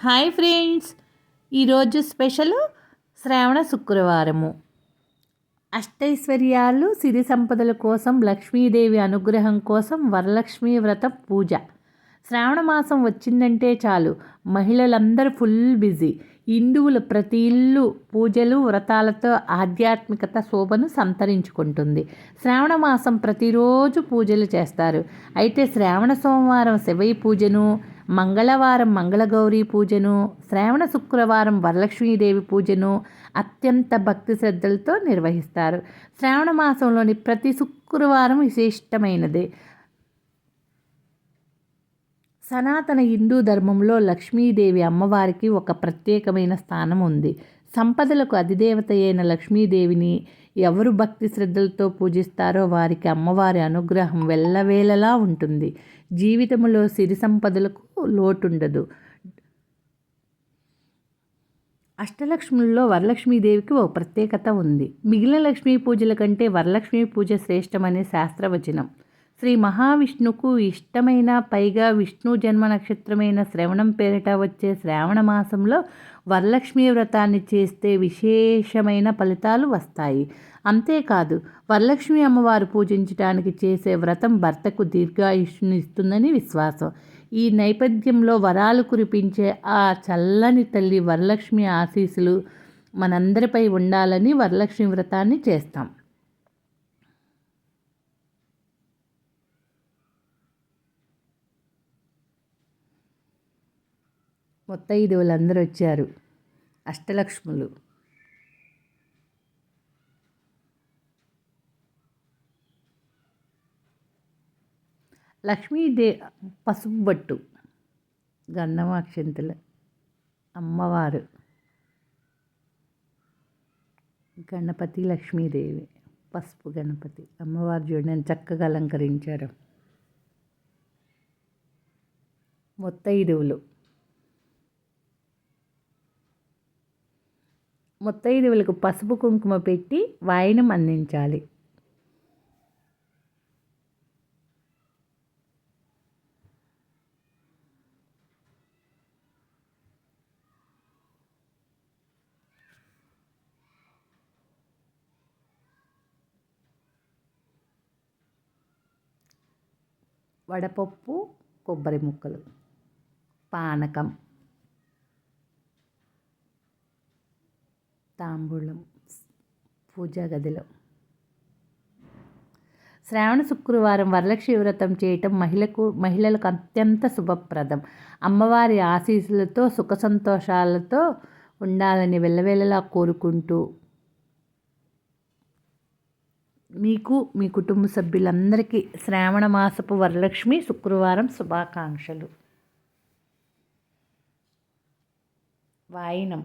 Hi friends. ఈరోజు special శ్రావణ శుక్రవారము. అష్టైశ్వర్యాలు సిరి సంపదల కోసం లక్ష్మీదేవి అనుగ్రహం కోసం వరలక్ష్మీ వ్రతం పూజ. శ్రావణ మాసం వచ్చిందంటే చాలు. మహిళలందరూ ఫుల్ బిజీ. హిందువులు ప్రతి ఇల్లు పూజలు వ్రతాలతో ఆధ్యాత్మికత శోభను సంతరించుకుంటుంది. శ్రావణ మాసం ప్రతిరోజు పూజలు చేస్తారు. అయితే శ్రావణ సోమవారం శివయ్య పూజను మంగళవారం మంగళగౌరీ పూజను శ్రావణ శుక్రవారం వరలక్ష్మీదేవి పూజను అత్యంత భక్తి శ్రద్ధలతో నిర్వహిస్తారు. శ్రావణ మాసంలోని ప్రతి శుక్రవారం విశిష్టమైనది. సనాతన హిందూ ధర్మంలో లక్ష్మీదేవి అమ్మవారికి ఒక ప్రత్యేకమైన స్థానం ఉంది. సంపదలకు అధిదేవత అయిన లక్ష్మీదేవిని ఎవరు భక్తి శ్రద్ధలతో పూజిస్తారో వారికి అమ్మవారి అనుగ్రహం వెళ్ళవేళలా ఉంటుంది. జీవితంలో సిరి సంపదలకు లోటుండదు. అష్టలక్ష్ములలో వరలక్ష్మీదేవికి ఓ ప్రత్యేకత ఉంది. మిగిలిన లక్ష్మీ పూజల కంటే వరలక్ష్మీ పూజ శ్రేష్టమనే శాస్త్రవచనం. శ్రీ మహావిష్ణుకు ఇష్టమైన పైగా విష్ణు జన్మ నక్షత్రమైన శ్రవణం పేరిట వచ్చే శ్రావణ మాసంలో వరలక్ష్మీ వ్రతాన్ని చేస్తే విశేషమైన ఫలితాలు వస్తాయి. అంతేకాదు వరలక్ష్మి అమ్మవారు పూజించడానికి చేసే వ్రతం భర్తకు దీర్ఘాయుష్ను ఇస్తుందని విశ్వాసం. ఈ నేపథ్యంలో వరాలు కురిపించే ఆ చల్లని తల్లి వరలక్ష్మి ఆశీస్సులు మనందరిపై ఉండాలని వరలక్ష్మి వ్రతాన్ని చేస్తాం. ముత్తైదువులందరూ వచ్చారు అష్టలక్ష్ములు. లక్ష్మీదే పసుపు బట్టు అమ్మవారు. గణపతి లక్ష్మీదేవి పసుపు గణపతి. అమ్మవారు చూడండి చక్కగా అలంకరించారు. మొత్తైదువులు మొత్తైదువులకు పసుపు కుంకుమ పెట్టి వాయినం అందించాలి. వడపప్పు కొబ్బరి ముక్కలు. పానకం. తాంబూలం. పూజా గదిలో శ్రావణ శుక్రవారం వరలక్ష్మి వ్రతం చేయటం మహిళకు మహిళలకు అత్యంత శుభప్రదం. అమ్మవారి ఆశీస్సులతో సుఖ సంతోషాలతో ఉండాలని వెళ్ళవేళలా కోరుకుంటూ మీకు మీ కుటుంబ సభ్యులందరికీ శ్రావణ మాసపు వరలక్ష్మి శుక్రవారం శుభాకాంక్షలు. వాయినం.